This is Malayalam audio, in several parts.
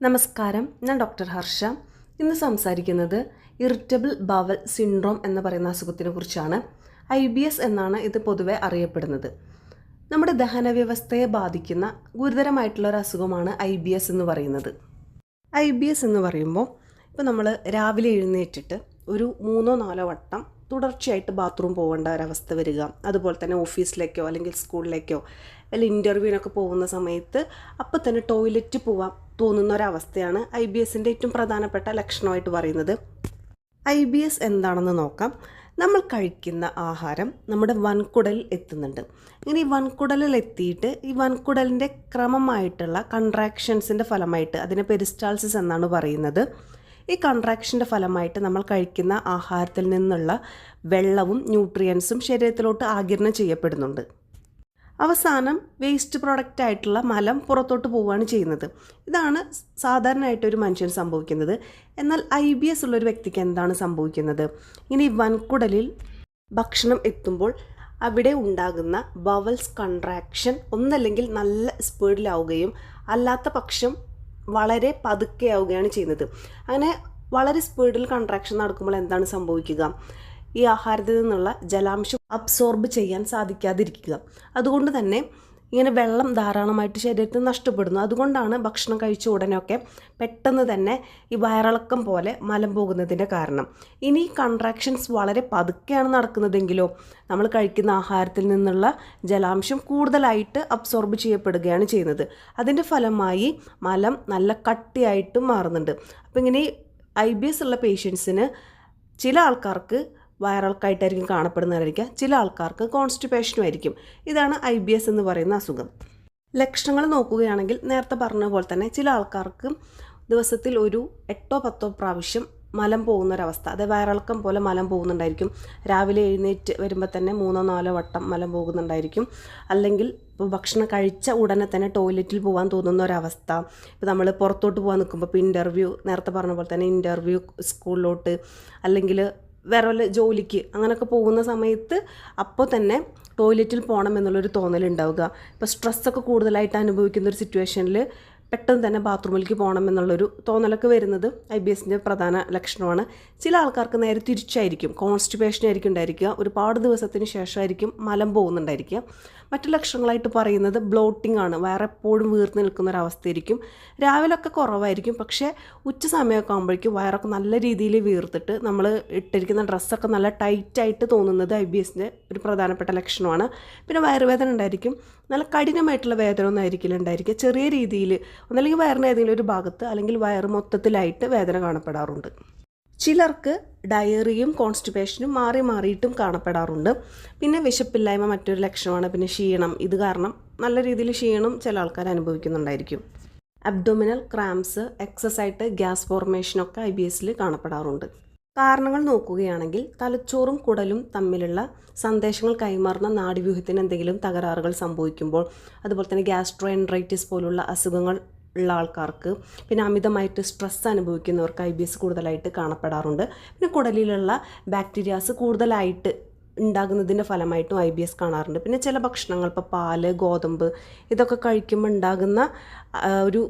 നമസ്കാരം. ഞാൻ ഡോക്ടർ ഹർഷ. ഇന്ന് സംസാരിക്കുന്നത് ഇറിറ്റബിൾ ബവൽ സിൻഡ്രോം എന്ന് പറയുന്ന അസുഖത്തിനെ കുറിച്ചാണ്. ഐ ബി എസ് എന്നാണ് ഇത് പൊതുവെ അറിയപ്പെടുന്നത്. നമ്മുടെ ദഹന വ്യവസ്ഥയെ ബാധിക്കുന്ന ഗുരുതരമായിട്ടുള്ള ഒരു അസുഖമാണ് ഐ ബി എസ് എന്ന് പറയുന്നത്. ഐ ബി എസ് എന്ന് പറയുമ്പോൾ ഇപ്പോൾ നമ്മൾ രാവിലെ എഴുന്നേറ്റിട്ട് ഒരു മൂന്നോ നാലോ വട്ടം തുടർച്ചയായിട്ട് ബാത്റൂം പോകേണ്ട ഒരവസ്ഥ വരിക. അതുപോലെ തന്നെ ഓഫീസിലേക്കോ അല്ലെങ്കിൽ സ്കൂളിലേക്കോ അല്ലെങ്കിൽ ഇന്റർവ്യൂവിനൊക്കെ പോകുന്ന സമയത്ത് അപ്പോൾ തന്നെ ടോയ്ലറ്റ് പോവാൻ തോന്നുന്ന ഒരവസ്ഥയാണ് ഐ ബി എസിന്റെ ഏറ്റവും പ്രധാനപ്പെട്ട ലക്ഷണമായിട്ട് പറയുന്നത്. ഐ ബി എസ് എന്താണെന്ന് നോക്കാം. നമ്മൾ കഴിക്കുന്ന ആഹാരം നമ്മുടെ വൻകുടലിൽ എത്തുന്നുണ്ട്. ഇങ്ങനെ ഈ വൻകുടലിൽ എത്തിയിട്ട് ഈ വൻകുടലിന്റെ ക്രമമായിട്ടുള്ള കൺട്രാക്ഷൻസിന്റെ ഫലമായിട്ട് അതിനെ പെരിസ്റ്റാൾസിസ് എന്നാണ് പറയുന്നത്. ഈ കൺട്രാക്ഷന്റെ ഫലമായിട്ട് നമ്മൾ കഴിക്കുന്ന ആഹാരത്തിൽ നിന്നുള്ള വെള്ളവും ന്യൂട്രിയൻസും ശരീരത്തിലോട്ട് ആകിരണം ചെയ്യപ്പെടുന്നുണ്ട്. അവസാനം വേസ്റ്റ് പ്രോഡക്റ്റ് ആയിട്ടുള്ള മലം പുറത്തോട്ട് പോവുകയാണ് ചെയ്യുന്നത്. ഇതാണ് സാധാരണയായിട്ട് ഒരു മനുഷ്യൻ സംഭവിക്കുന്നത്. എന്നാൽ ഐ ബി എസ് ഉള്ളൊരു വ്യക്തിക്ക് എന്താണ് സംഭവിക്കുന്നത്? ഇങ്ങനെ ഈ വൻകുടലിൽ ഭക്ഷണം എത്തുമ്പോൾ അവിടെ ഉണ്ടാകുന്ന ബവൽസ് കൺട്രാക്ഷൻ ഒന്നല്ലെങ്കിൽ നല്ല സ്പീഡിലാവുകയും അല്ലാത്ത പക്ഷം വളരെ പതുക്കെ ആവുകയാണ് ചെയ്യുന്നത്. അങ്ങനെ വളരെ സ്പീഡിൽ കൺട്രാക്ഷൻ നടക്കുമ്പോൾ എന്താണ് സംഭവിക്കുക? ഈ ആഹാരത്തിൽ നിന്നുള്ള ജലാംശം അബ്സോർബ് ചെയ്യാൻ സാധിക്കാതിരിക്കുക. അതുകൊണ്ട് തന്നെ ഇങ്ങനെ വെള്ളം ധാരാളമായിട്ട് ശരീരത്തിൽ നഷ്ടപ്പെടുന്നു. അതുകൊണ്ടാണ് ഭക്ഷണം കഴിച്ച ഉടനെയൊക്കെ പെട്ടെന്ന് തന്നെ ഈ വയറിളക്കം പോലെ മലം പോകുന്നതിന്റെ കാരണം. ഇനി കൺട്രാക്ഷൻസ് വളരെ പതുക്കെയാണ് നടക്കുന്നതെങ്കിലോ നമ്മൾ കഴിക്കുന്ന ആഹാരത്തിൽ നിന്നുള്ള ജലാംശം കൂടുതലായിട്ട് അബ്സോർബ് ചെയ്യപ്പെടുകയാണ് ചെയ്യുന്നത്. അതിന്റെ ഫലമായി മലം നല്ല കട്ടിയായിട്ടും മാറുന്നുണ്ട്. അപ്പോൾ ഇങ്ങനെ ഐ ബി എസ് ഉള്ള പേഷ്യൻസിന് ചില ആൾക്കാർക്ക് വയറിളക്കായിട്ടായിരിക്കും കാണപ്പെടുന്നവരായിരിക്കാം. ചില ആൾക്കാർക്ക് കോൺസ്റ്റിപ്പേഷനും ആയിരിക്കും ഇതാണ് ഐ ബി എസ് എന്ന് പറയുന്ന അസുഖം. ലക്ഷണങ്ങൾ നോക്കുകയാണെങ്കിൽ നേരത്തെ പറഞ്ഞ പോലെ തന്നെ ചില ആൾക്കാർക്ക് ദിവസത്തിൽ ഒരു എട്ടോ പത്തോ പ്രാവശ്യം മലം പോകുന്നൊരവസ്ഥ. അതായത് വയറിളക്കം പോലെ മലം പോകുന്നുണ്ടായിരിക്കും. രാവിലെ എഴുന്നേറ്റ് വരുമ്പോൾ തന്നെ മൂന്നോ നാലോ വട്ടം മലം പോകുന്നുണ്ടായിരിക്കും. അല്ലെങ്കിൽ ഇപ്പോൾ ഭക്ഷണം കഴിച്ച ഉടനെ തന്നെ ടോയ്ലറ്റിൽ പോകാൻ തോന്നുന്ന ഒരവസ്ഥ ഇപ്പോൾ നമ്മൾ പുറത്തോട്ട് പോകാൻ നിൽക്കുമ്പോൾ ഇപ്പോൾ ഇന്റർവ്യൂ നേരത്തെ പറഞ്ഞ പോലെ തന്നെ ഇന്റർവ്യൂ സ്കൂളിലോട്ട് അല്ലെങ്കിൽ വേറെ വല്ല ജോലിക്ക് അങ്ങനെയൊക്കെ പോകുന്ന സമയത്ത് അപ്പോൾ തന്നെ ടോയ്ലറ്റിൽ പോകണം എന്നുള്ളൊരു തോന്നലുണ്ടാവുക. ഇപ്പോൾ സ്ട്രെസ്സൊക്കെ കൂടുതലായിട്ട് അനുഭവിക്കുന്ന ഒരു സിറ്റുവേഷനിൽ പെട്ടെന്ന് തന്നെ ബാത്റൂമിലേക്ക് പോകണം എന്നുള്ളൊരു തോന്നലൊക്കെ വരുന്നത് ഐ ബി എസിന്റെ പ്രധാന ലക്ഷണമാണ്. ചില ആൾക്കാർക്ക് നേരെ തിരിച്ചായിരിക്കും കോൺസ്റ്റിപ്പേഷൻ ആയിരിക്കും ഉണ്ടായിരിക്കുക ഒരുപാട് ദിവസത്തിന് ശേഷമായിരിക്കും മലം പോകുന്നുണ്ടായിരിക്കുക. മറ്റു ലക്ഷണങ്ങളായിട്ട് പറയുന്നത് ബ്ലോട്ടിംഗ് ആണ് വയറെപ്പോഴും വീർത്ത് നിൽക്കുന്ന ഒരു അവസ്ഥയായിരിക്കും. രാവിലൊക്കെ കുറവായിരിക്കും പക്ഷേ ഉച്ച സമയമൊക്കെ ആകുമ്പോഴേക്കും വയറൊക്കെ നല്ല രീതിയിൽ വീർത്തിട്ട് നമ്മൾ ഇട്ടിരിക്കുന്ന ഡ്രസ്സൊക്കെ നല്ല ടൈറ്റായിട്ട് തോന്നുന്നത് ഐ ബി എസിന്റെ ഒരു പ്രധാനപ്പെട്ട ലക്ഷണമാണ്. പിന്നെ വയറുവേദന ഉണ്ടായിരിക്കും നല്ല കഠിനമായിട്ടുള്ള വേദന ഒന്നും ആയിരിക്കില്ല ഉണ്ടായിരിക്കുക. ചെറിയ രീതിയിൽ ഒന്നല്ലെങ്കിൽ വയറിന്റെ ഏതെങ്കിലും ഒരു ഭാഗത്ത് അല്ലെങ്കിൽ വയറ് മൊത്തത്തിലായിട്ട് വേദന കാണപ്പെടാറുണ്ട്. ചിലർക്ക് ഡയറിയും കോൺസ്റ്റിപ്പേഷനും മാറി മാറിയിട്ടും കാണപ്പെടാറുണ്ട്. പിന്നെ വിശപ്പില്ലായ്മ മറ്റൊരു ലക്ഷണമാണ്. പിന്നെ ക്ഷീണം. ഇത് കാരണം നല്ല രീതിയിൽ ക്ഷീണം ചില ആൾക്കാർ അനുഭവിക്കുന്നുണ്ടായിരിക്കും. അബ്ഡോമിനൽ ക്രാംസ് എക്സസ് ആയിട്ട് ഗ്യാസ് ഫോർമേഷനൊക്കെ ഐ ബി എസിൽ കാണപ്പെടാറുണ്ട്. കാരണങ്ങൾ നോക്കുകയാണെങ്കിൽ തലച്ചോറും കുടലും തമ്മിലുള്ള സന്ദേശങ്ങൾ കൈമാറുന്ന നാഡീവ്യൂഹത്തിന് എന്തെങ്കിലും തകരാറുകൾ സംഭവിക്കുമ്പോൾ അതുപോലെ തന്നെ ഗ്യാസ്ട്രോ എൻട്രൈറ്റിസ് പോലുള്ള അസുഖങ്ങൾ ഉള്ള ആൾക്കാർക്ക് പിന്നെ അമിതമായിട്ട് സ്ട്രെസ് അനുഭവിക്കുന്നവർക്ക് ഐ ബി എസ് കൂടുതലായിട്ട് കാണപ്പെടാറുണ്ട്. പിന്നെ കുടലിലുള്ള ബാക്ടീരിയാസ് കൂടുതലായിട്ട് ഉണ്ടാകുന്നതിന്റെ ഫലമായിട്ടും ഐ ബി എസ് കാണാറുണ്ട്. പിന്നെ ചില ഭക്ഷണങ്ങൾ ഇപ്പോൾ പാൽ ഗോതമ്പ് ഇതൊക്കെ കഴിക്കുമ്പോൾ ഉണ്ടാകുന്ന ഒരു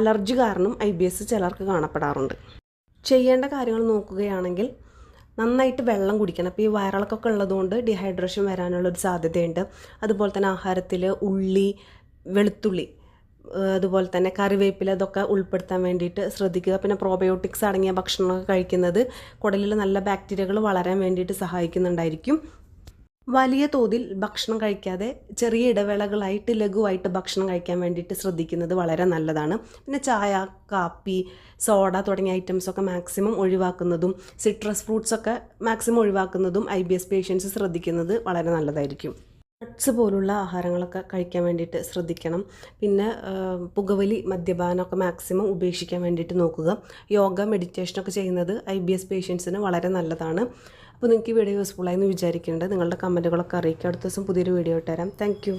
അലർജി കാരണം ഐ ബി എസ് ചിലർക്ക് കാണപ്പെടാറുണ്ട്. ചെയ്യേണ്ട കാര്യങ്ങൾ നോക്കുകയാണെങ്കിൽ നന്നായിട്ട് വെള്ളം കുടിക്കണം. അപ്പോൾ ഈ വയറിളക്കൊക്കെ ഉള്ളതുകൊണ്ട് ഡീഹൈഡ്രേഷൻ വരാനുള്ളൊരു സാധ്യതയുണ്ട്. അതുപോലെ തന്നെ ആഹാരത്തിൽ ഉള്ളി വെളുത്തുള്ളി അതുപോലെ തന്നെ കറിവേപ്പില ഇതൊക്കെ ഉൾപ്പെടുത്താൻ വേണ്ടിയിട്ട് ശ്രദ്ധിക്കുക. പിന്നെ പ്രോബയോട്ടിക്സ് അടങ്ങിയ ഭക്ഷണമൊക്കെ കഴിക്കുന്നത് കുടലിൽ നല്ല ബാക്ടീരിയകൾ വളരാൻ വേണ്ടിയിട്ട് സഹായിക്കുന്നുണ്ടായിരിക്കും. വലിയ തോതിൽ ഭക്ഷണം കഴിക്കാതെ ചെറിയ ഇടവേളകളായിട്ട് ലഘുവായിട്ട് ഭക്ഷണം കഴിക്കാൻ വേണ്ടിയിട്ട് ശ്രദ്ധിക്കുന്നത് വളരെ നല്ലതാണ്. പിന്നെ ചായ കാപ്പി സോഡ തുടങ്ങിയ ഐറ്റംസൊക്കെ മാക്സിമം ഒഴിവാക്കുന്നതും സിട്രസ് ഫ്രൂട്ട്സൊക്കെ മാക്സിമം ഒഴിവാക്കുന്നതും ഐ ബി എസ് പേഷ്യൻസ് ശ്രദ്ധിക്കുന്നത് വളരെ നല്ലതായിരിക്കും. നട്ട്സ് പോലുള്ള ആഹാരങ്ങളൊക്കെ കഴിക്കാൻ വേണ്ടിയിട്ട് ശ്രദ്ധിക്കണം. പിന്നെ പുകവലി മദ്യപാനമൊക്കെ മാക്സിമം ഉപേക്ഷിക്കാൻ വേണ്ടിയിട്ട് നോക്കുക. യോഗ മെഡിറ്റേഷനൊക്കെ ചെയ്യുന്നത് ഐ ബി എസ് പേഷ്യൻസിന് വളരെ നല്ലതാണ്. അപ്പോൾ നിങ്ങൾക്ക് ഈ വീഡിയോ യൂസ്ഫുള്ളായി എന്ന് വിചാരിക്കുന്നുണ്ട് നിങ്ങളുടെ കമന്റുകളൊക്കെ അറിയിക്കുക. അടുത്ത ദിവസം പുതിയൊരു വീഡിയോ ഇട്ടുതരാം താങ്ക്